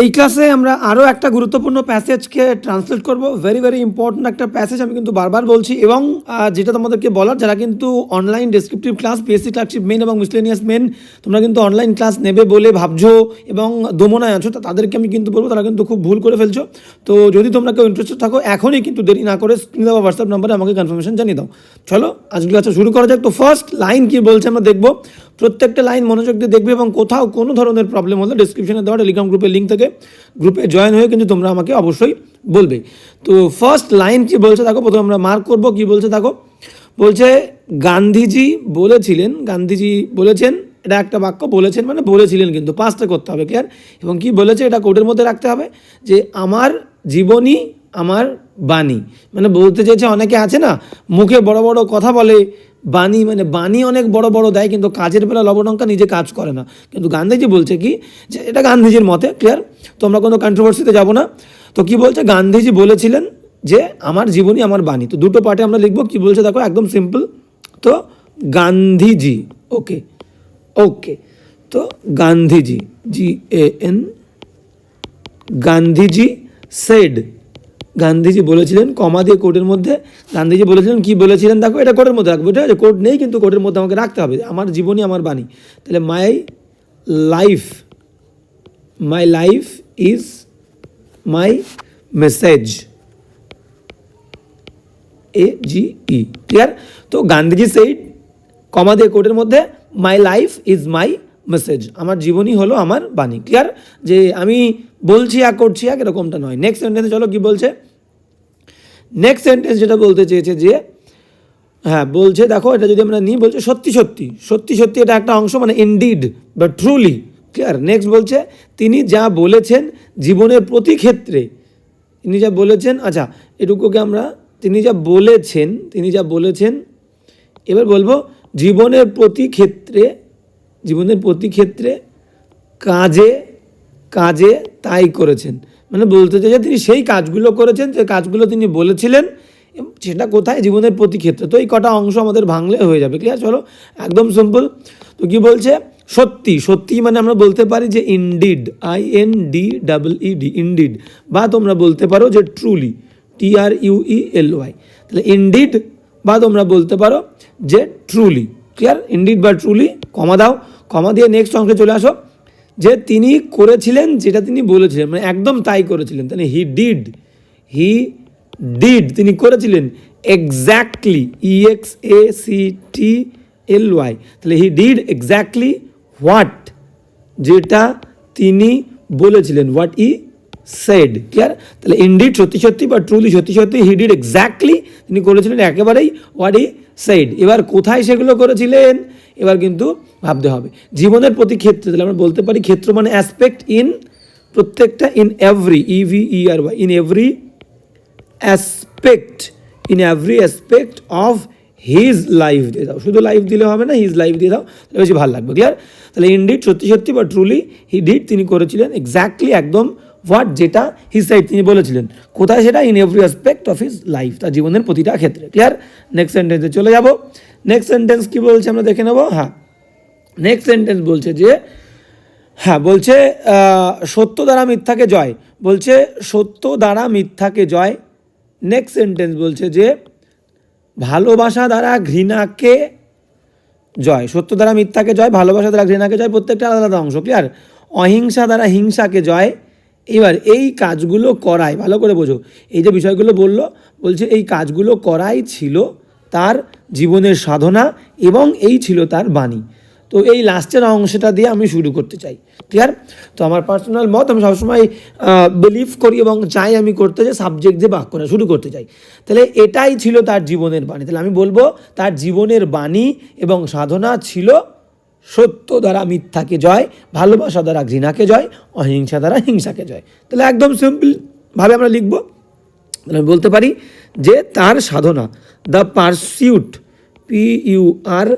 এই ক্লাসে আমরা আরও একটা গুরুত্বপূর্ণ প্যাসেজকে ট্রান্সলেট করব। ভেরি ভেরি ইম্পর্ট্যান্ট একটা প্যাসেজ আমি কিন্তু বারবার বলছি এবং যেটা তোমাদেরকে বলার, যারা কিন্তু online descriptive class PSC clerkship main এবং মিসলেনিয়াস মেন তোমরা কিন্তু অনলাইন ক্লাস নেবে বলে ভাবছ এবং দোমনায় আছো তাদেরকে আমি কিন্তু বলব, তারা কিন্তু খুব ভুল করে ফেলছো। তো যদি তোমরা কেউ ইন্টারেস্টেড থাকো, এখনই কিন্তু দেরি না করে স্ক্রিন দেওয়া হোয়াটসঅ্যাপ নাম্বারে আমাকে কনফার্মেশন জানিয়ে দাও। চলো আজকে ক্লাসটা শুরু করা যাক। তো ফার্স্ট লাইন কি বলছে আমরা দেখব। প্রত্যেকটা লাইন মনোযোগ দিয়ে দেখবে এবং কোথাও কোনো ধরনের প্রবলেম হলে ডিসক্রিপশনে দেওয়া টেলিগ্রাম গ্রুপের লিঙ্ক থেকে গ্রুপে জয়েন হয়ে কিন্তু তোমরা আমাকে অবশ্যই বলবে। তো ফার্স্ট লাইন কি বলছে দেখো, প্রথমে আমরা মার্ক করব, কি বলছে দেখো? বলছে, গান্ধীজি বলেছিলেন গান্ধীজি বলেছেন, এটা একটা বাক্য, বলেছেন মানে বলেছিলেন কিন্তু পাঁচটা করতে হবে ক্লিয়ার এবং কি বলেছে, এটা কোডের মধ্যে রাখতে হবে যে, আমার জীবনী, আমার বাণী। মানে বলতে চেয়েছে অনেকে আছে না, মুখে বড় বড় কথা বলে বাণী মানে বাণী অনেক বড় বড় দেয়, কিন্তু কাজের বেলা লবণঙ্কা নিজে কাজ করে না। কিন্তু গান্ধীজি বলছে কি, যে এটা গান্ধীজির মতে ক্লিয়ার তো আমরা কোনো কন্ট্রোভার্সিতে যাব না। তো কি বলছে? গান্ধীজি বলেছিলেন যে, আমার জীবনী, আমার বাণী। তো দুটো পার্টে আমরা লিখব, কি বলছে? দেখো, একদম সিম্পল তো গান্ধীজি ওকে ওকে তো Gandhiji G A N Gandhiji said Gandhiji বলেছিলেন, কমা দিয়ে কোর্টের মধ্যে, গান্ধীজি বলেছিলেন, কি বলেছিলেন দেখো, এটা কোর্টের মধ্যে রাখব, ঠিক আছে? কোর্ট নেই, কিন্তু কোর্টের মধ্যে আমাকে রাখতে হবে। আমার জীবনই আমার বাণী। তাহলে my life my life is my message. A G E, clear? তো গান্ধীজি সেইড কমা দিয়ে কোর্টের মধ্যে, my life is my message আমার জীবনই হলো আমার বাণী। ক্লিয়ার যে আমি বলছি, এক করছি, এক এরকমটা নয়। নেক্সট সেন্টেন্সে চলো, কি বলছে? নেক্সট সেন্টেন্স যেটা বলতে চেয়েছে যে হ্যাঁ বলছে, দেখো, এটা যদি আমরা নিই, বলছে সত্যি সত্যি। সত্যি সত্যি এটা একটা অংশ মানে ইনডিড বা ট্রুলি ক্লিয়ার নেক্সট বলছে, তিনি যা বলেছেন জীবনের প্রতি ক্ষেত্রে। তিনি যা বলেছেন আচ্ছা এটুকুকে আমরা, তিনি যা বলেছেন, তিনি যা বলেছেন, এবার বলব, জীবনের প্রতি ক্ষেত্রে জীবনের প্রতি ক্ষেত্রে কাজে কাজে তাই করেছেন। মানে বলতে চাই যে তিনি সেই কাজগুলো করেছেন, যে কাজগুলো তিনি বলেছিলেন সেটা কোথায়? জীবনের প্রতি ক্ষেত্রে। তো এই কটা অংশ আমাদের ভাঙলে হয়ে যাবে। ক্লিয়ার চলো, একদম সিম্পল তো কি বলছে? সত্যি সত্যি মানে আমরা বলতে পারি যে indeed I N D double E D indeed বা তোমরা বলতে পারো যে truly T R U E L Y তাহলে ইনডিড বা তোমরা বলতে পারো যে ট্রুলি ক্লিয়ার ইনডিড বা ট্রুলি কমা দাও কমা দিয়ে নেক্সট অংশে চলে আসো। যে তিনি করেছিলেন যেটা তিনি বলেছিলেন মানে একদম তাই করেছিলেন, তাহলে হি ডিড হি ডিড তিনি করেছিলেন exactly E X A C T L Y তাহলে হি ডিড এক্স্যাক্টলি হোয়াট যেটা তিনি বলেছিলেন হোয়াট ই সেড ক্লিয়ার তাহলে ইন্ডিড সত্যি সত্যি বা ট্রুলি সত্যি সত্যি হি ডিড এক্স্যাক্টলি তিনি করেছিলেন একেবারেই হোয়াট ই সেড এবার কোথায় সেগুলো করেছিলেন? এবার কিন্তু ভাবতে হবে। জীবনের প্রতি ক্ষেত্রে, তাহলে আমরা বলতে পারি ক্ষেত্র মানে অ্যাসপেক্ট ইন প্রত্যেকটা in every E V R Y in every aspect in every aspect of his life দিয়ে দাও। শুধু লাইফ দিলে হবে না হিজ লাইফ দিয়ে দাও, তাহলে বেশি ভালো লাগবে। ক্লিয়ার তাহলে ইনডিড সত্যি সত্যি বা ট্রুলি হি ডিড তিনি করেছিলেন এক্স্যাক্টলি একদম হোয়াট যেটা হিজ সাইড তিনি বলেছিলেন। কোথায় সেটা? In every aspect of his life তার জীবনের প্রতিটা ক্ষেত্রে। ক্লিয়ার নেক্সট সেন্টেন্সে চলে যাব। নেক্সট সেন্টেন্স কি বলছে? আমরা দেখে নেব। হ্যাঁ। নেক্সট সেন্টেন্স বলছে যে হ্যাঁ বলছে সত্য দ্বারা মিথ্যাকে জয়। বলছে, সত্য দ্বারা মিথ্যাকে জয়। নেক্সট সেন্টেন্স বলছে যে, ভালোবাসা দ্বারা ঘৃণাকে জয়। সত্য দ্বারা মিথ্যাকে জয়, ভালোবাসা দ্বারা ঘৃণাকে জয়, প্রত্যেকটা আলাদা আলাদা অংশ। ক্লিয়ার অহিংসা দ্বারা হিংসাকে জয়। এবার এই কাজগুলো করাই, ভালো করে বোঝো। এই যে বিষয়গুলো বলল, বলছে এই কাজগুলো করাই ছিল তার জীবনের সাধনা এবং এই ছিল তার বাণী। তো এই লাস্টের অংশটা দিয়ে আমি শুরু করতে চাই। ক্লিয়ার তো আমার পার্সোনাল মত, আমি সবসময় বিলিভ করি এবং চাই আমি করতে যে সাবজেক্ট দিয়ে বাক্যটা শুরু করতে চাই। তাহলে এটাই ছিল তার জীবনের বাণী। তাহলে আমি বলব, তার জীবনের বাণী এবং সাধনা ছিল সত্য দ্বারা মিথ্যাকে জয়, ভালোবাসা দ্বারা ঘৃণাকে জয়, অহিংসা দ্বারা হিংসাকে জয়। তাহলে একদম সিম্পলভাবে আমরা লিখব। তাহলে আমি বলতে পারি যে তার সাধনা the pursuit P U R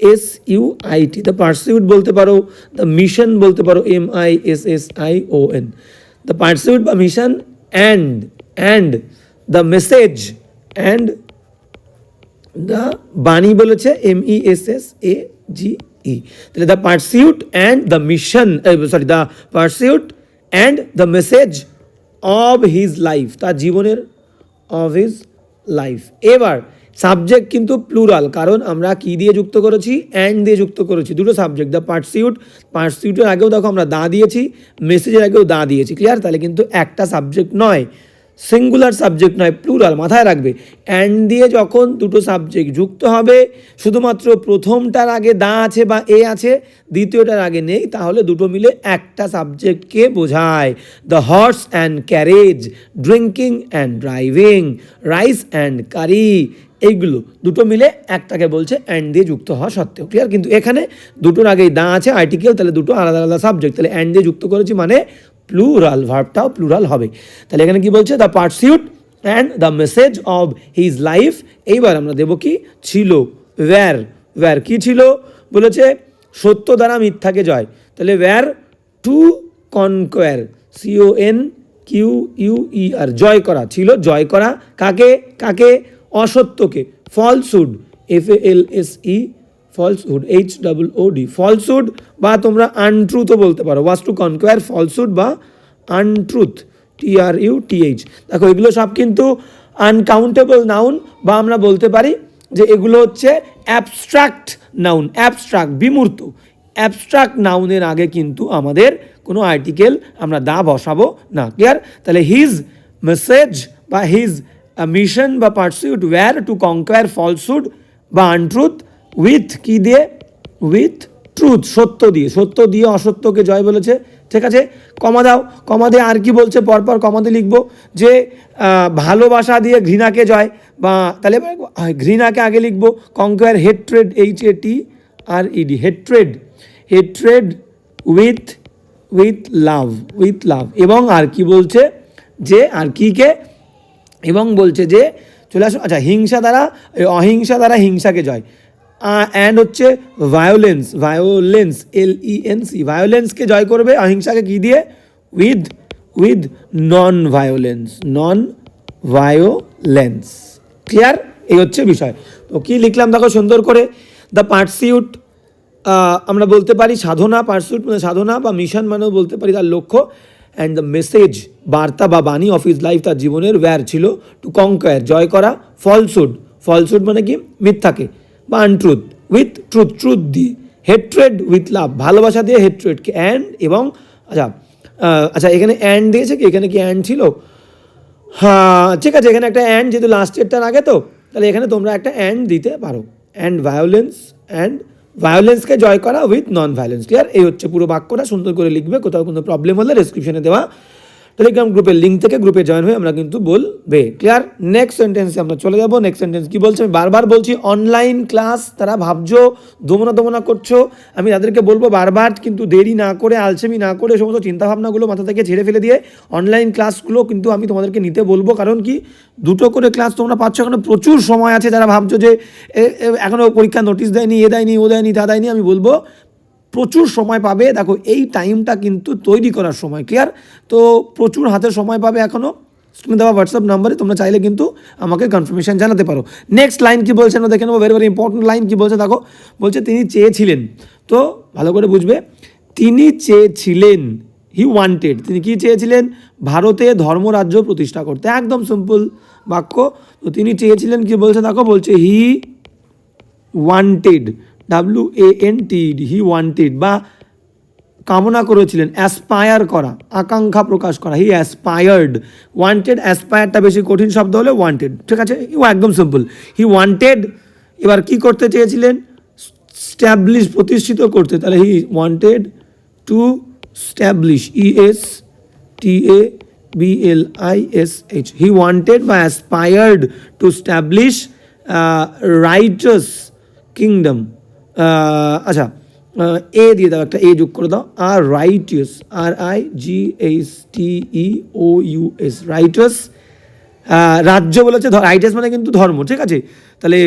S U I T the pursuit বলতে পারো দ্য মিশন বলতে পারো M I S S I O N the pursuit বা mission and and the message and the বাণী বলেছে M E S S A G E তাহলে the pursuit and the mission sorry the pursuit and the message of his life তার জীবনের of his life এবার subject কিন্তু plural কারণ আমরা কি দিয়ে যুক্ত করেছি? অ্যান্ড দিয়ে যুক্ত করেছি। দুটো সাবজেক্ট দ্য পার্সিউট পার্সিউটের আগেও দেখো আমরা দা দিয়েছি মেসেজের আগেও দা দিয়েছি ক্লিয়ার তাহলে কিন্তু একটা সাবজেক্ট নয়। সিঙ্গুলার সাবজেক্ট নয় প্লুরাল মাথায় রাখবে। অ্যান্ড দিয়ে যখন দুটো সাবজেক্ট যুক্ত হবে, শুধুমাত্র প্রথমটার আগে দা আছে বা এ আছে, দ্বিতীয়টার আগে নেই, তাহলে দুটো মিলে একটা সাবজেক্টকে বোঝায়। The horse and carriage drinking and driving rice and curry এইগুলো দুটো মিলে একটাকে বলছে অ্যান্ড দিয়ে যুক্ত হওয়া সত্ত্বেও। ক্লিয়ার কিন্তু এখানে দুটোর আগেই দা আছে আর্টিকেল তাহলে দুটো আলাদা আলাদা সাবজেক্ট তাহলে অ্যান্ড দিয়ে যুক্ত করেছি মানে প্লুরাল ভার্বটাও প্লুরাল হবে। তাহলে এখানে কি বলছে? The pursuit and the message of his life এইবার আমরা দেবো কি? ছিল। ওয়্যার ওয়্যার কি ছিল? বলেছে, সত্য দ্বারা মিথ্যাকে জয়। তাহলে were to conquer C O N Q U E R জয় করা। ছিল, জয় করা কাকে? কাকে? অসত্যকে। Falsehood F L S E falsehood H double D falsehood বা তোমরা আনট্রুথও বলতে পারো। ওয়াজ টু কনকোয়ার ফলসহুড বা আনট্রুথ টি আর ইউ টি এইচ দেখো, এগুলো সব কিন্তু আনকাউন্টেবল নাউন বা আমরা বলতে পারি যে এগুলো হচ্ছে অ্যাবস্ট্রাক্ট নাউন অ্যাবস্ট্রাক্ট বিমূর্ত। অ্যাবস্ট্রাক্ট নাউনের আগে কিন্তু আমাদের কোনো আর্টিকেল আমরা দা বসাবো না ক্লিয়ার তাহলে হিজ মেসেজ বা হিজ মিশন বা pursuit were to conquer falsehood বা আনট্রুথ উইথ কি দিয়ে? উইথ ট্রুথ সত্য দিয়ে। সত্য দিয়ে অসত্যকে জয় বলেছে। ঠিক আছে? কমা দাও। কমা দিয়ে আর কি বলছে? পরপর কমাতে লিখব যে ভালোবাসা দিয়ে ঘৃণাকে জয় বা, তাহলে ঘৃণাকে আগে লিখব। Conquer hatred H A T R E D hatred hatred with with love with love এবং আর কি বলছে? যে, আর কিকে এবং বলছে যে, চলে আসো। আচ্ছা হিংসা দ্বারা অহিংসা দ্বারা হিংসাকে জয়। অ্যান্ড হচ্ছে violence violence L E N C ভায়োলেন্সকে জয় করবে, অহিংসাকে কি দিয়ে? With with non violence non violence clear এই হচ্ছে বিষয়। তো কী লিখলাম? দেখো, সুন্দর করে দ্য পার্সিউট আমরা বলতে পারি সাধনা পার্সুট মানে সাধনা বা মিশন মানেও বলতে পারি তার লক্ষ্য। অ্যান্ড দ্য মেসেজ বার্তা বা বাণী অফ ইজ লাইফ তার জীবনের ওয়্যার ছিল টু কঙ্কয়ার জয় করা ফলসুড ফলসুড মানে কি? মিথ্যাকে। বা আনট্রুথ উইথ ট্রুথ ট্রুথ দিয়ে হেট্রেড উইথ লাভ, ভালোবাসা দিয়ে হেট্রেডকে অ্যান্ড এবং আচ্ছা আচ্ছা এখানে অ্যান্ড দিয়েছে কি? এখানে কি অ্যান্ড ছিল? হ্যাঁ ঠিক আছে, এখানে একটা অ্যান্ড, যেহেতু লাস্টেরটার আগে তো, তাহলে এখানে তোমরা একটা অ্যান্ড দিতে পারো। অ্যান্ড ভায়োলেন্স অ্যান্ড ভায়োলেন্সকে জয় করা উইথ নন ভায়োলেন্স ক্লিয়ার এই হচ্ছে পুরো বাক্যটা, সুন্দর করে লিখবে, কোথাও কোনো প্রবলেম হলে ডেসক্রিপশনে দেওয়া টেলিগ্রাম গ্রুপের লিঙ্ক থেকে গ্রুপে জয়েন হয়ে আমরা কিন্তু বলবে। ক্লিয়ার নেক্সট সেন্টেন্সে আমরা চলে যাব। নেক্সট সেন্টেন্স কি বলছে? আমি বারবার বলছি অনলাইন ক্লাস তারা ভাবছ দমনা দমনা করছ। আমি তাদেরকে বলব, বারবার কিন্তু দেরি না করে, আলসেমি না করে সমস্ত চিন্তাভাবনাগুলো মাথা থেকে ছেড়ে ফেলে দিয়ে অনলাইন ক্লাসগুলো কিন্তু আমি তোমাদেরকে নিতে বলব। কারণ কি, দুটো করে ক্লাস তোমরা পাচ্ছ এখনও প্রচুর সময় আছে। যারা ভাবছ যে, এ- এ- এখনও পরীক্ষা নোটিশ দেয়নি, এ দেয়নি, ও দেয়নি, তা দেয়নি, আমি বলব প্রচুর সময় পাবে। দেখো, এই টাইমটা কিন্তু তৈরি করার সময় ক্লিয়ার তো প্রচুর হাতে সময় পাবে এখনও স্ক্রিনে দেওয়া হোয়াটসঅ্যাপ নাম্বারে তোমরা চাইলে কিন্তু আমাকে কনফার্মেশন জানাতে পারো। নেক্সট লাইন কী বলছে আমরা দেখে নেব। ভেরি ভেরি ইম্পর্টেন্ট লাইন কী বলছে, দেখো। বলছে, তিনি চেয়েছিলেন। তো ভালো করে বুঝবে। তিনি চেয়েছিলেন। হি ওয়ান্টেড তিনি কি চেয়েছিলেন? ভারতে ধর্মরাজ্য প্রতিষ্ঠা করতে। একদম সিম্পল বাক্য। তো তিনি চেয়েছিলেন কি বলছে, দেখো, বলছে he wanted W A N T he wanted বা কামনা করেছিলেন অ্যাসপায়ার করা, আকাঙ্ক্ষা প্রকাশ করা হি অ্যাসপায়ার্ড ওয়ান্টেড অ্যাসপায়ারটা বেশি কঠিন শব্দ হলে ওয়ান্টেড ঠিক আছে? ও একদম সিম্পল হি ওয়ান্টেড এবার কি করতে চেয়েছিলেন? স্ট্যাবলিশ প্রতিষ্ঠিত করতে, তাহলে he wanted to establish E S T A B L I S H he wanted বা aspired to establish righteous kingdom আচ্ছা এ দিয়ে দাও একটা এ যোগ করে দাও আর righteous R I G H T E O U S righteous রাজ্য বলেছে রাইটাস মানে কিন্তু ধর্ম, ঠিক আছে? তাহলে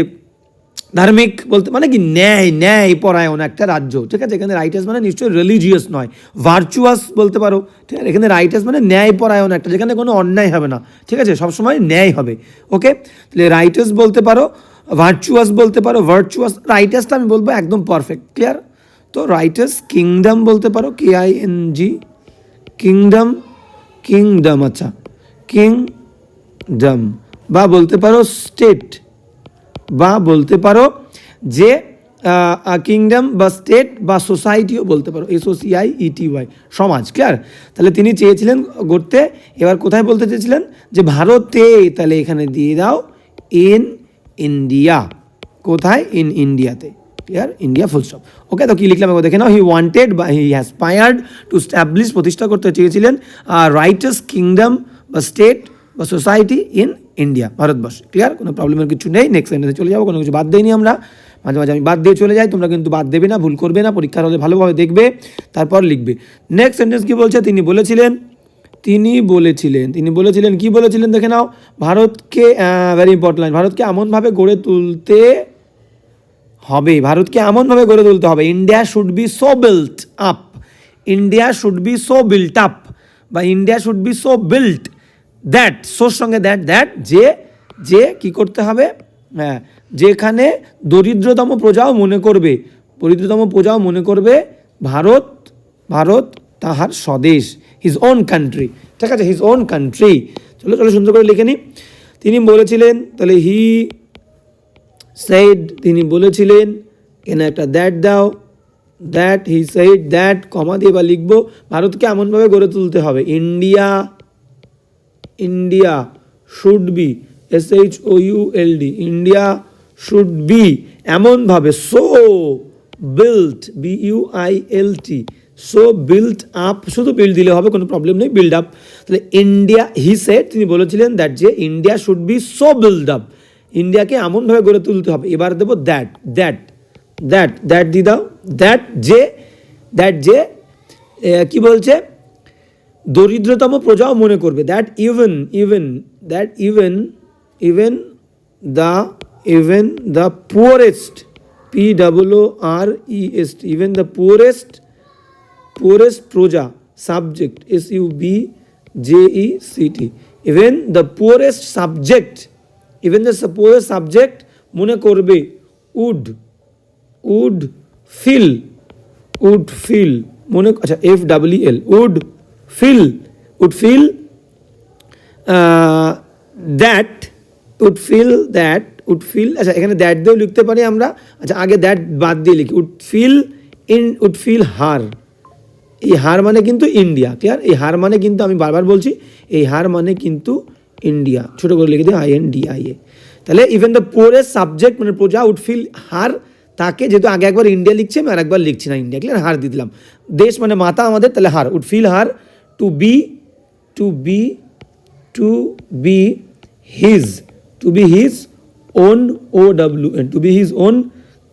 ধার্মিক বলতে মানে কি? ন্যায় ন্যায় পরায়ণ একটা রাজ্য, ঠিক আছে? এখানে রাইটাস মানে নিশ্চয়ই রিলিজিয়াস নয় ভার্চুয়াস বলতে পারো, ঠিক আছে? এখানে রাইটাস মানে ন্যায় পরায়ণ একটা, যেখানে কোনো অন্যায় হবে না, ঠিক আছে? সবসময় ন্যায় হবে ওকে তাহলে রাইটাস বলতে পারো ভার্চুয়াস বলতে পারো ভার্চুয়াস রাইটাসটা আমি বলব একদম পারফেক্ট ক্লিয়ার তো রাইটাস কিংডম বলতে পারো K I N G kingdom kingdom আচ্ছা কিংডম বা বলতে পারো স্টেট বা বলতে পারো যে কিংডম বা স্টেট বা সোসাইটিও বলতে পারো এসওসিআই ইটিওয়াই সমাজ ক্লিয়ার তাহলে তিনি চেয়েছিলেন গড়তে, এবার কোথায় বলতে চেয়েছিলেন? যে ভারতে, তাহলে এখানে দিয়ে দাও ইন ইন্ডিয়া কোথায়? ইন ইন্ডিয়াতে clear India full stop okay তো কি লিখলাম? দেখে নাও। হি ওয়ান্টেড বা হি হ্যাসপায়ার্ড টু স্ট্যাবলিশ প্রতিষ্ঠা করতে চেয়েছিলেন রাইটার্স কিংডম বা স্টেট বা society in India Bharatvarsha. Clear কোনো প্রবলেমের কিছু নেই। নেক্সট সেন্টেন্সে চলে যাব। কোনো কিছু বাদ দেয়নি আমরা। মাঝে মাঝে আমি বাদ দিয়ে চলে যাই। তোমরা কিন্তু বাদ দেবে না, ভুল করবে না। পরীক্ষার হলে ভালোভাবে দেখবে। তারপর লিখবে। নেক্সট সেন্টেন্স কী বলছে? তিনি বলেছিলেন তিনি বলেছিলেন তিনি বলেছিলেন, কি বলেছিলেন দেখে নাও, ভারতকে ভেরি ইম্পর্টেন্ট লাইন ভারতকে এমনভাবে গড়ে তুলতে হবে, ভারতকে এমনভাবে গড়ে তুলতে হবে India should be so built up India should be so built up বা India should be so built that সোর সঙ্গে দ্যাট দ্যাট যে যে কি করতে হবে হ্যাঁ যেখানে দরিদ্রতম প্রজাও মনে করবে, দরিদ্রতম প্রজাও মনে করবে, ভারত ভারত তাহার স্বদেশ। হিজ ওন কান্ট্রি ঠিক আছে? হিজ ওন কান্ট্রি চলো চলো, সুন্দর করে লিখে নিই তিনি বলেছিলেন, তাহলে হি সেইড তিনি বলেছিলেন এখানে একটা দ্যাট দাও। That he said that comma দিয়ে বা লিখব। ভারতকে এমনভাবে গড়ে তুলতে হবে। India India should be S H O U L D India should be এমনভাবে so built B U I L T so build up শুধু বিল্ড দিলে হবে, কোনো প্রবলেম নেই বিল্ড আপ তাহলে ইন্ডিয়া হি সেট তিনি বলেছিলেন দ্যাট যে India should be so build up ইন্ডিয়াকে এমনভাবে গড়ে তুলতে হবে। এবার দেবো that that that that the দাও। দ্যাট যে দ্যাট যে কি বলছে? দরিদ্রতম প্রজাও মনে করবে। That even even that even even the even the poorest P double R E even the poorest poorest proja subject s u b j e c t even the poorest subject even the poorest subject মনে করবে would would feel would feel মনে আচ্ছা F W L would feel would feel that would feel that would feel আচ্ছা এখানে that দিয়েও লিখতে পারি আমরা আচ্ছা আগে দ্যাট বাদ দিয়ে লিখি would feel in would feel her এই হার মানে কিন্তু ইন্ডিয়া ক্লিয়ার এই হার মানে কিন্তু আমি বারবার বলছি, এই হার মানে কিন্তু ইন্ডিয়া ছোট করে লিখে দিই I N D I A তাহলে ইভেন দ্য পোরেস্ট সাবজেক্ট মানে প্রজা উড ফিল হার, তাকে যেহেতু আগে একবার ইন্ডিয়া লিখছে, আমি আর একবার লিখছি না ইন্ডিয়া ক্লিয়ার হার দিয়ে দিলাম। দেশ মানে মাতা আমাদের, তাহলে her would feel her to be to be to be his to be his own O W N to be his own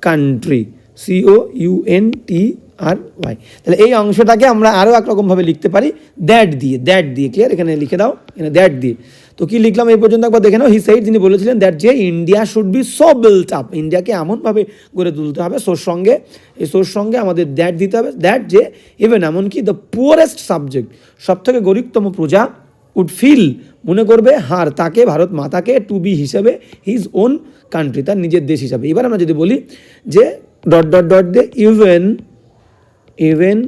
country C O U N T R Y তাহলে এই অংশটাকে আমরা আরও একরকমভাবে লিখতে পারি দ্যাট দিয়ে that দিয়ে clear এখানে লিখে দাও, এখানে দ্যাট দিয়ে। তো কি লিখলাম এই পর্যন্ত? একবার দেখে নাও হি সাইড তিনি বলেছিলেন দ্যাট যে India should be so built up ইন্ডিয়াকে এমনভাবে গড়ে তুলতে হবে সোর সঙ্গে, এই সোর সঙ্গে আমাদের দ্যাট দিতে হবে দ্যাট যে ইভেন এমনকি দ্য পুয়ারেস্ট সাবজেক্ট সব থেকে গরিবতম প্রজা উড ফিল মনে করবে, হার তাকে, ভারত মাতাকে টু বি হিসেবে হিজ ওন কান্ট্রি তার নিজের দেশ হিসাবে। এবার আমরা যদি বলি যে ডট ডট ডট দিয়ে even even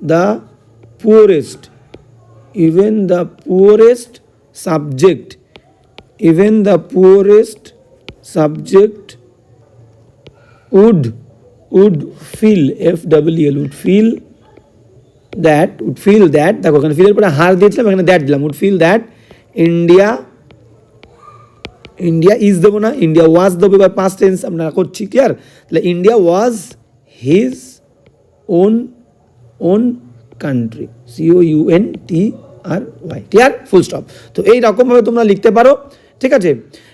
the poorest even the poorest subject even the poorest subject would would feel F W L would feel that would feel that দেখো এখানে ফিলের পরে হার দিয়েছিলাম এখানে দ্যাট দিলাম would feel that India India is দেবো না India was দেবো এবার পাস্ট টেন্স আমরা করছি ক্লিয়ার তাহলে India was his own own country C O U N T R Y clear full stop তো এই রকমভাবে তোমরা লিখতে পারো, ঠিক আছে?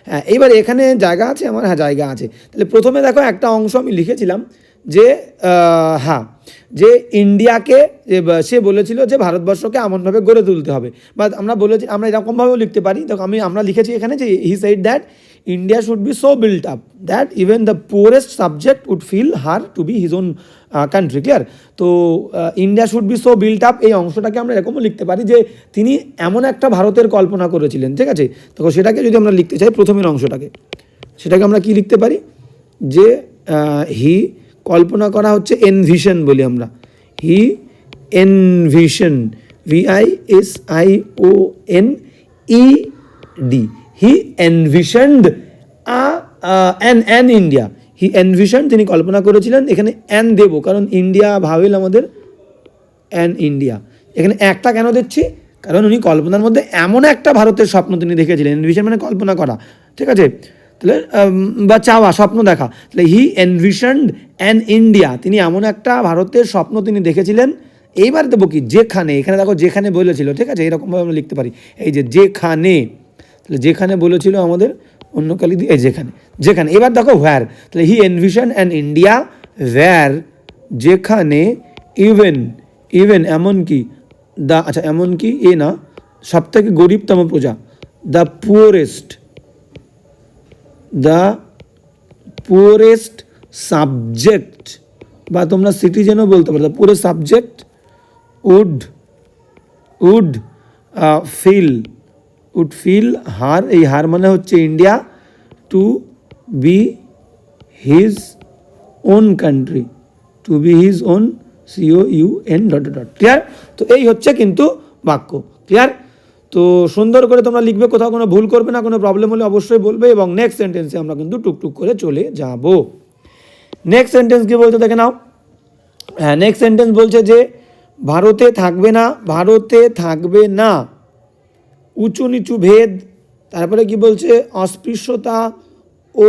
হ্যাঁ এইবার এখানে জায়গা আছে, আমার হ্যাঁ জায়গা আছে। তাহলে প্রথমে দেখো একটা অংশ আমি লিখেছিলাম যে হ্যাঁ যে ইন্ডিয়াকে সে বলেছিল যে ভারতবর্ষকে এমনভাবে গড়ে তুলতে হবে। বা আমরা বলেছি, আমরা এরকমভাবেও লিখতে পারি। দেখো, আমি, আমরা লিখেছি এখানে যে, he said that India should be so built up that even the poorest subject would feel her to be his own country clear তো India should be so built up এই অংশটাকে আমরা এরকমও লিখতে পারি যে তিনি এমন একটা ভারতের কল্পনা করেছিলেন, ঠিক আছে? তো সেটাকে যদি আমরা লিখতে চাই প্রথমের অংশটাকে, সেটাকে আমরা কি লিখতে পারি? যে হি কল্পনা করা হচ্ছে এনভিশন বলি আমরা। He envision V I S I O N E D he envisioned an an India he envision তিনি কল্পনা করেছিলেন এখানে অ্যান দেবো, কারণ ইন্ডিয়া ভাবেল আমাদের অ্যান ইন্ডিয়া এখানে একটা কেন দিচ্ছি কারণ উনি কল্পনার মধ্যে এমন একটা ভারতের স্বপ্ন তিনি দেখেছিলেন। এনভিশন মানে কল্পনা করা। ঠিক আছে? তাহলে বা চাওয়া, স্বপ্ন দেখা। তাহলে হি এনভিশনড অ্যান ইন্ডিয়া তিনি এমন একটা ভারতের স্বপ্ন তিনি দেখেছিলেন। এইবার দেবো কি? যেখানে, এখানে দেখো যেখানে বলেছিল। ঠিক আছে? এরকমভাবে আমরা লিখতে পারি। এই যে যেখানে তাহলে যেখানে বলেছিল আমাদের অন্য কালি দিয়ে যেখানে যেখানে। এবার দেখো হোয়ার তাহলে he envision and India where যেখানে ইভেন ইভেন এমনকি দ্য আচ্ছা এমনকি এ না সব থেকে গরিবতম প্রজা the poorest the poorest subject বা তোমরা সিটিজেনও বলতে পারো poorest subject would would feel would feel her এই হার মানে হচ্ছে India to be his own country to be his own C O U N dot dot clear তো এই হচ্ছে কিন্তু বাক্য ক্লিয়ার তো সুন্দর করে তোমরা লিখবে, কোথাও কোনো ভুল করবে না, কোনো প্রবলেম হলে অবশ্যই বলবে এবং নেক্সট সেন্টেন্সে আমরা কিন্তু টুকটুক করে চলে যাব। নেক্সট সেন্টেন্স কি বলতে দেখে নাও। হ্যাঁ নেক্সট সেন্টেন্স বলছে যে, ভারতে থাকবে না, ভারতে থাকবে না। উঁচু নিচু ভেদ, তারপরে কি বলছে? অস্পৃশ্যতা ও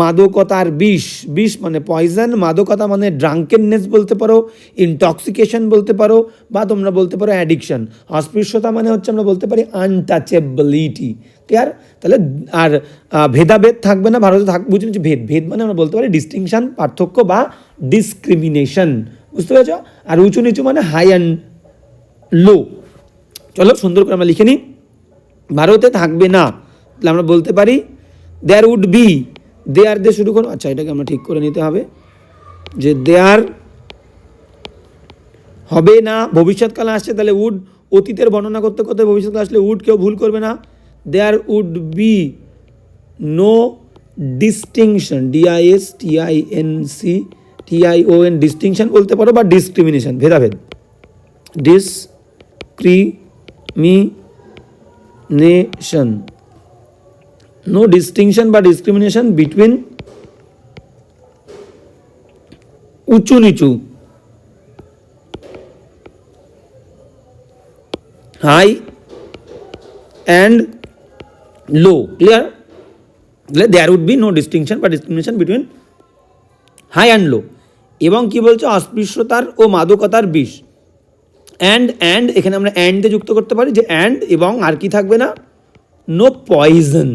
মাদকতার বিষ। বিষ মানে পয়জন মাদকতা মানে ড্রাঙ্কেননেস বলতে পারো ইনটক্সিকেশন বলতে পারো, বা তোমরা বলতে পারো অ্যাডিকশন অস্পৃশ্যতা মানে হচ্ছে আমরা বলতে পারি আনটাচেবিলিটি ক্লিয়ার তাহলে, আর ভেদাভেদ থাকবে না, ভারতে থাক বুঝে নিচ্ছি ভেদ ভেদ মানে আমরা বলতে পারি ডিস্টিংশন পার্থক্য বা ডিসক্রিমিনেশন বুঝতে পেরেছ? আর উঁচু নিচু মানে হাই অ্যান্ড লো চলো, সুন্দর করে আমরা লিখে নিই। ভারতে থাকবে না, তাহলে আমরা বলতে পারি দেয়ার উড বি দেয়ার দিয়ে শুরু করো আচ্ছা এটাকে আমরা ঠিক করে নিতে হবে যে দেয়ার হবে না, ভবিষ্যৎকালে আসছে, তাহলে উড অতীতের বর্ণনা করতে করতে ভবিষ্যৎকালে আসলে উড কেউ ভুল করবে না। There would be no distinction D I S T I N C T I O N distinction বলতে পারো বা ডিসক্রিমিনেশন ভেদাভেদ। ডিসক্রিমিনেশন no distinction বা discrimination between উঁচু নিচু। High and low clear there would be no distinction বা discrimination between high and low এবং কি বলছে? অস্পৃশ্যতার ও মাদকতার বিষ। অ্যান্ড অ্যান্ড এখানে আমরা অ্যান্ড যুক্ত করতে পারি যে অ্যান্ড এবং আর কি থাকবে না? নো পয়জন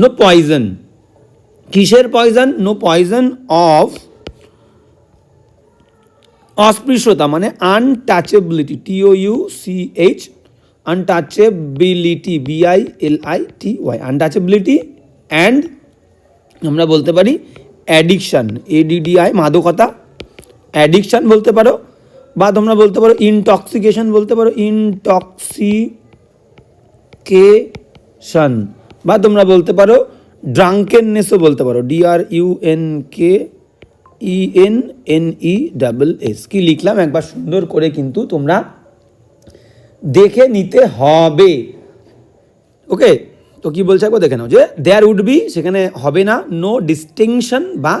নো পয়জন কিসের পয়জন নো পয়জন অফ অস্পৃশ্যতা মানে untouchability T O U C H untouchability B I L I T Y untouchability and আমরা বলতে পারি অ্যাডিকশান এডিডিআই মাদকতা অ্যাডিকশান বলতে পারো। বা তোমরা বলতে পারো ইনটক্সিকেশন বলতে পারো ইনটক্সিকেশন বা তোমরা বলতে পারো ড্রাঙ্কেননেসও বলতে পারো D R U N K E N N E double S কি লিখলাম? একবার সুন্দর করে কিন্তু তোমরা দেখে নিতে হবে। ওকে তো কি বলছে? একবার দেখে নাও যে দেয়ার উড বি সেখানে হবে না নো ডিস্টিংশন বা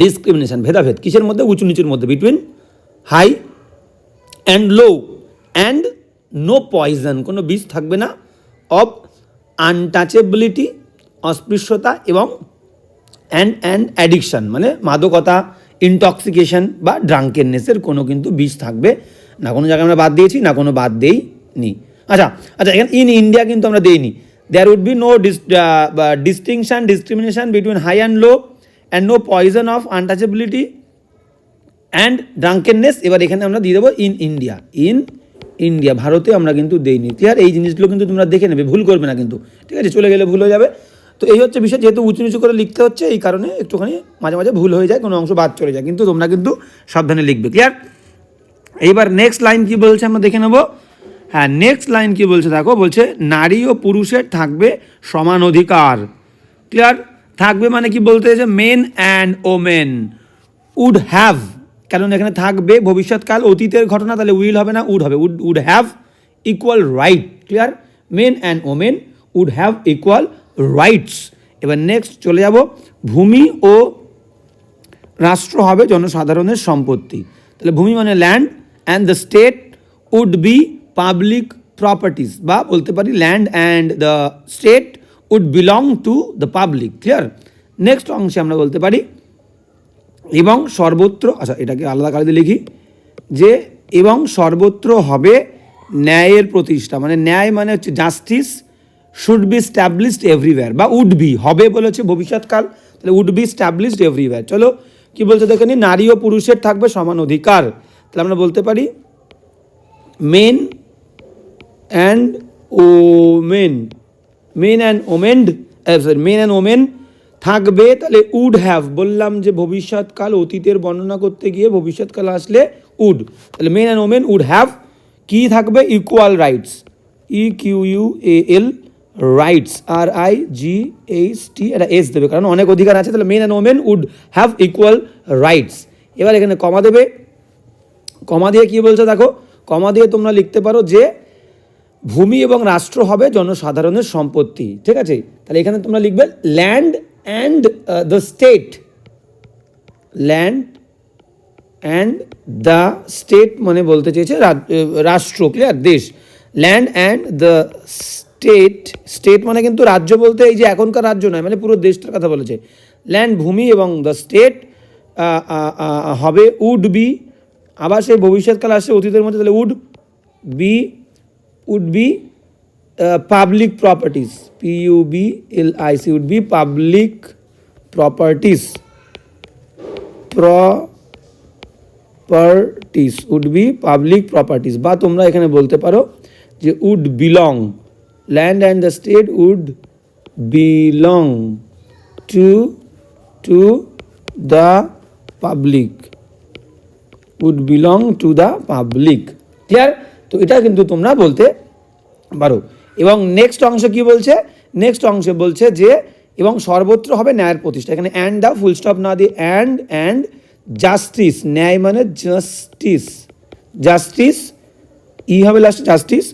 ডিসক্রিমিনেশন ভেদাভেদ। কিসের মধ্যে? উঁচু নিচুর মধ্যে between high and low and no poison, কোনো বিষ থাকবে না অফ আনটাচেবিলিটি, অস্পৃশ্যতা এবং অ্যান্ড অ্যান্ড অ্যাডিকশন মানে মাদকতা, ইনটক্সিকেশন বা ড্রাঙ্কেননেসের কোনো কিন্তু বিষ থাকবে না। কোনো জায়গায় আমরা বাদ দিয়েছি, না কোনো বাদ দেই নি আচ্ছা আচ্ছা এখানে ইন ইন্ডিয়া কিন্তু আমরা দেইনি। There would be no dis distinction discrimination between high and low and no poison of untouchability and drunkenness এবার এখানে আমরা দিয়ে দেবো ইন ইন্ডিয়া ইন ইন্ডিয়া ভারতে আমরা কিন্তু দেইনি। ক্লিয়ার এই জিনিসগুলো কিন্তু তোমরা দেখে নেবে, ভুল করবে না কিন্তু। ঠিক আছে, চলে গেলে ভুল হয়ে যাবে। তো এই হচ্ছে বিষয়, যেহেতু উঁচু নিচু করে লিখতে হচ্ছে, এই কারণে একটুখানি মাঝে মাঝে ভুল হয়ে যায়, কোনো অংশ বাদ চলে যায়। কিন্তু তোমরা কিন্তু সাবধানে লিখবে ক্লিয়ার এইবার নেক্সট লাইন কি বলছে আমরা দেখে নেব। হ্যাঁ নেক্সট লাইন কি বলছে দেখো, বলছে নারী ও পুরুষের থাকবে সমান অধিকার। ক্লিয়ার থাকবে মানে কি বলতে men and women would have কারণ এখানে থাকবে ভবিষ্যৎকাল, অতীতের ঘটনা, তাহলে উইল হবে না, উড হবে। Would would have equal right. Clear? Men and women would have equal rights. এবার নেক্সট চলে যাব। ভূমি ও রাষ্ট্র হবে জনসাধারণের সম্পত্তি। তাহলে ভূমি মানে land and the state would be public properties বা বলতে পারি land and the state would belong to the public clear next অংশে আমরা বলতে পারি এবং সর্বত্র আচ্ছা এটাকে আলাদা কালিতে লিখি, যে এবং সর্বত্র হবে ন্যায়ের প্রতিষ্ঠা মানে ন্যায় মানে হচ্ছে justice should be established everywhere বা উড বি হবে বলেছে ভবিষ্যৎকাল, তাহলে উড বি স্ট্যাবলিশড এভরিওয়্যার চলো, কি বলছে দেখে নি নারী ও পুরুষের থাকবে সমান অধিকার। তাহলে আমরা বলতে পারি men and women men and women sorry men and women থাকবে, তাহলে উড হ্যাভ বললাম যে ভবিষ্যৎকাল, অতীতের বর্ণনা করতে গিয়ে ভবিষ্যৎকাল আসলে উড তাহলে men and women would have কি থাকবে? Equal rights E Q U A L rights R I G H T এটা এস দেবে, কারণ অনেক অধিকার আছে, তাহলে men and women would have equal rights এবার এখানে কমা দেবে। কমা দিয়ে কি বলছে দেখো? কমা দিয়ে তোমরা লিখতে পারো যে ভূমি এবং রাষ্ট্র হবে জনসাধারণের সম্পত্তি। ঠিক আছে? তাহলে এখানে তোমরা লিখবে land and the state land and the state মানে বলতে চেয়েছে রাষ্ট্র ক্লিয়ার দেশ। Land and the state state মানে কিন্তু রাজ্য বলতে এই যে এখনকার রাজ্য নয় মানে পুরো দেশটার কথা বলেছে। ল্যান্ড ভূমি এবং দ্য স্টেট হবে উড বি আবার সেই ভবিষ্যৎকাল আসছে অতীতের মধ্যে, তাহলে would be would be public properties P U B L I C would be public properties pro properties would be public properties বা তোমরা এখানে বলতে পারো যে would belong land and the state would belong to to the public would belong to the public clear তো এটা কিন্তু তোমরা বলতে পারো এবং নেক্সট অংশ কি বলছে? নেক্সট অংশে বলছে যে, এবং সর্বত্র হবে ন্যায়ের প্রতিষ্ঠা। এখানে অ্যান্ড দাও ফুল স্টপ না দিয়ে অ্যান্ড অ্যান্ড জাস্টিস ন্যায় মানে জাস্টিস জাস্টিস ই হবে লাস্ট জাস্টিস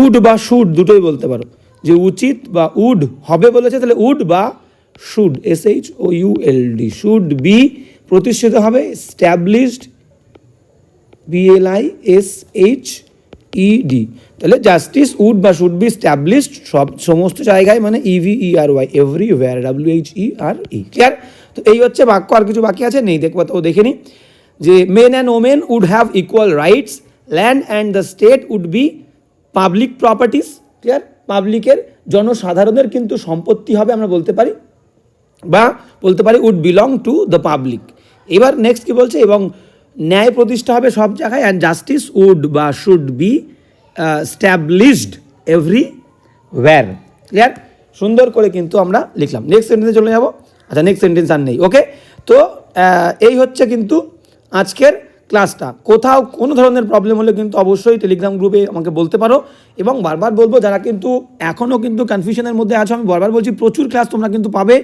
উড বা শুড দুটোই বলতে পারো। যে উচিত বা উড হবে বলেছে, তাহলে উড বা should S H O U L D should be প্রতিষ্ঠিত হবে established B L I S H E D তাহলে জাস্টিস উড বা শুড বি স্ট্যাবলিশড সব, সমস্ত জায়গায় মানে E V E R Y everywhere W H E R E clear তো এই হচ্ছে বাক্য, আর কিছু বাকি আছে? নেই, দেখব তো দেখে নি যে men and women would have equal rights land and the state would be public properties clear পাবলিকের জনসাধারণের কিন্তু সম্পত্তি হবে, আমরা বলতে পারি, বা বলতে পারি would belong to the public এবার নেক্সট কি বলছে? এবং ন্যায় প্রতিষ্ঠা হবে সব জায়গায় অ্যান্ড জাস্টিস উড বা should be established everywhere clear সুন্দর করে কিন্তু আমরা লিখলাম। নেক্সট সেন্টেন্সে চলে যাব। আচ্ছা নেক্সট সেন্টেন্স আর নেই ওকে তো এই হচ্ছে কিন্তু আজকের ক্লাসটা কোথাও কোনো ধরনের প্রবলেম হলে কিন্তু অবশ্যই টেলিগ্রাম গ্রুপে আমাকে বলতে পারো। এবং বারবার বলব, যারা কিন্তু এখনও কিন্তু কনফিউশনের মধ্যে আছো, আমি বারবার বলছি, প্রচুর ক্লাস তোমরা কিন্তু পাবে।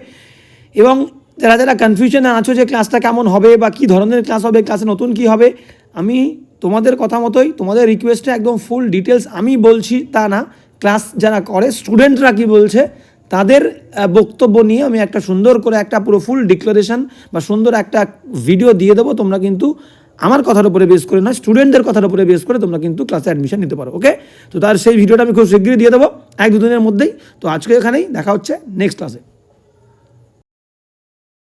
এবং যারা যারা কনফিউশনে আছো যে ক্লাসটা কেমন হবে বা কী ধরনের ক্লাস হবে ক্লাসে নতুন কী হবে, আমি তোমাদের কথা মতোই তোমাদের রিকোয়েস্টে একদম ফুল ডিটেলস আমি বলছি তা না। ক্লাস যারা করে স্টুডেন্টরা কি বলছে, তাদের বক্তব্য নিয়ে আমি একটা সুন্দর করে একটা পুরো ফুল ডিক্লারেশন বা সুন্দর একটা ভিডিও দিয়ে দেবো। তোমরা কিন্তু আমার কথার উপরে বেস করে না স্টুডেন্টদের কথার উপরে বেস করে তোমরা কিন্তু ক্লাসে অ্যাডমিশন নিতে পারো ওকে তো তার সেই ভিডিওটা আমি খুব শীঘ্রই দিয়ে দেবো, এক দুদিনের মধ্যেই। তো আজকে এখানেই, দেখা হচ্ছে নেক্সট ক্লাসে